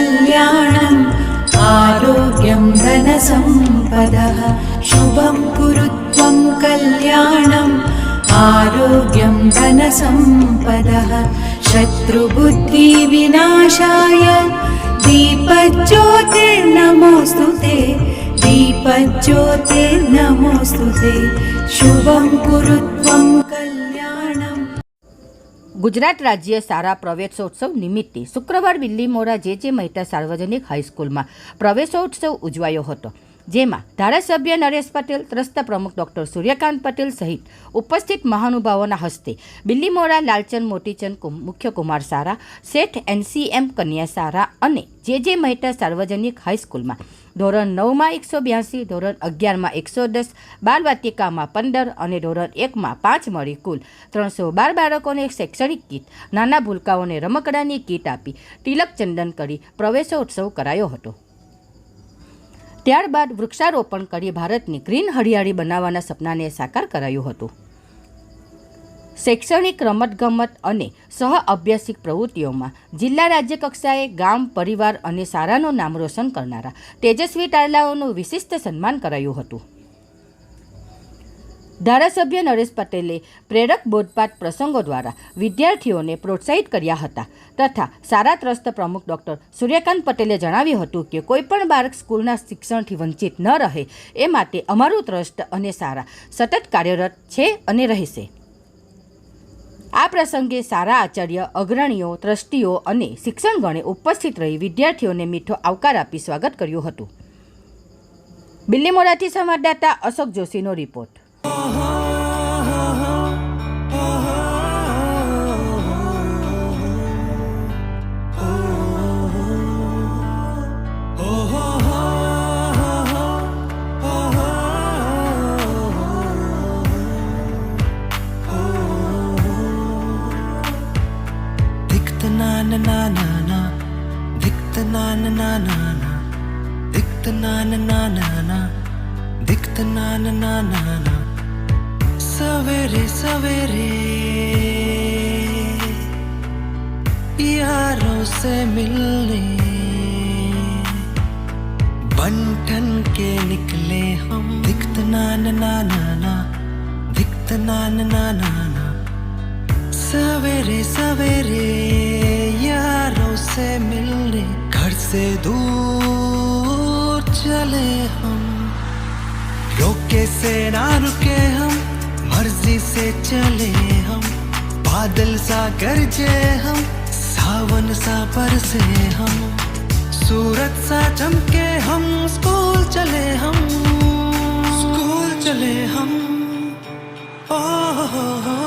कल्याणम् आरोग्यं धनसम्पदः। शुभं कुरु त्वं कल्याणम् आरोग्यं धनसम्पदः। शत्रुबुद्धिविनाशाय दीपज्योतिर्नमोऽस्तु ते दीपज्योतिर्नमोऽस्तु ते। शुभं कुरु ગુજરાત રાજ્ય સારા પ્રવેશોત્સવ નિમિત્તે શુક્રવાર બિલ્લીમોરા જે જે મહેતા સાર્વજનિક હાઈસ્કૂલમાં પ્રવેશોત્સવ ઉજવાયો હતો. જેમાં ધારાસભ્ય નરેશ પટેલ, ત્રસ્ત પ્રમુખ ડોક્ટર સૂર્યકાંત પટેલ સહિત ઉપસ્થિત મહાનુભાવોના હસ્તે બિલ્લીમોરા, લાલચંદ મોટીચંદ મુખ્ય કુમાર સારા, શેઠ એનસીએમ કન્યા સારા અને જે જે મહેતા સાર્વજનિક હાઈસ્કૂલમાં ધોરણ નવમાં એકસો બ્યાસી, ધોરણ અગિયારમાં એકસો દસ બાલ વાટિકામાં પંદર અને ધોરણ એકમાં પાંચ મળી કુલ ત્રણસો બાર બાળકોને શૈક્ષણિક કીટ, નાના ભૂલકાઓને રમકડાની કીટ આપી તિલક ચંદન કરી પ્રવેશોત્સવ કરાયો હતો. ત્યારબાદ વૃક્ષારોપણ કરી ભારતની ગ્રીન હરિયાળી બનાવવાના સપનાને સાકાર કરાયું હતું. શૈક્ષણિક રમતગમત અને સહ અભ્યાસિક પ્રવૃત્તિઓમાં જિલ્લા રાજ્ય કક્ષાએ ગામ, પરિવાર અને શાળાનું નામ રોશન કરનારા તેજસ્વી તારલાઓનું વિશિષ્ટ સન્માન કરાયું હતું. ધારાસભ્ય નરેશ પટેલે પ્રેરક બોધપાઠ પ્રસંગો દ્વારા વિદ્યાર્થીઓને પ્રોત્સાહિત કર્યા હતા તથા સારા ત્રસ્ત પ્રમુખ ડૉક્ટર સૂર્યકાંત પટેલે જણાવ્યું હતું કે કોઈપણ બાળક સ્કૂલના શિક્ષણથી વંચિત ન રહે, એ માટે અમારું ટ્રસ્ટ અને સારા સતત કાર્યરત છે અને રહેશે. આ પ્રસંગે સારા આચાર્ય, અગ્રણીઓ, ટ્રસ્ટીઓ અને શિક્ષણગણે ઉપસ્થિત રહી વિદ્યાર્થીઓને મીઠો આવકાર આપી સ્વાગત કર્યું હતું. બિલ્લીમોરાથી સંવાદદાતા Ashok જોશીનો report. Na na na na Dikta na na na na na Dikta na na na na na Dikta na na na na na सवेरे सवेरे यारों से मिलने बंठन के निकले हम दिखत ना ना ना ना ना दिखत ना ना ना ना ना सवेरे सवेरे यारों से मिलने घर से दूर चले हम रोके से ना रुके मर्ज़ी से चले हम। बादल सा गरजे हम, सावन सा बरसे हम। सूरत सा चमके हम, स्कूल चले हम। स्कूल चले हम। ओ हो हो।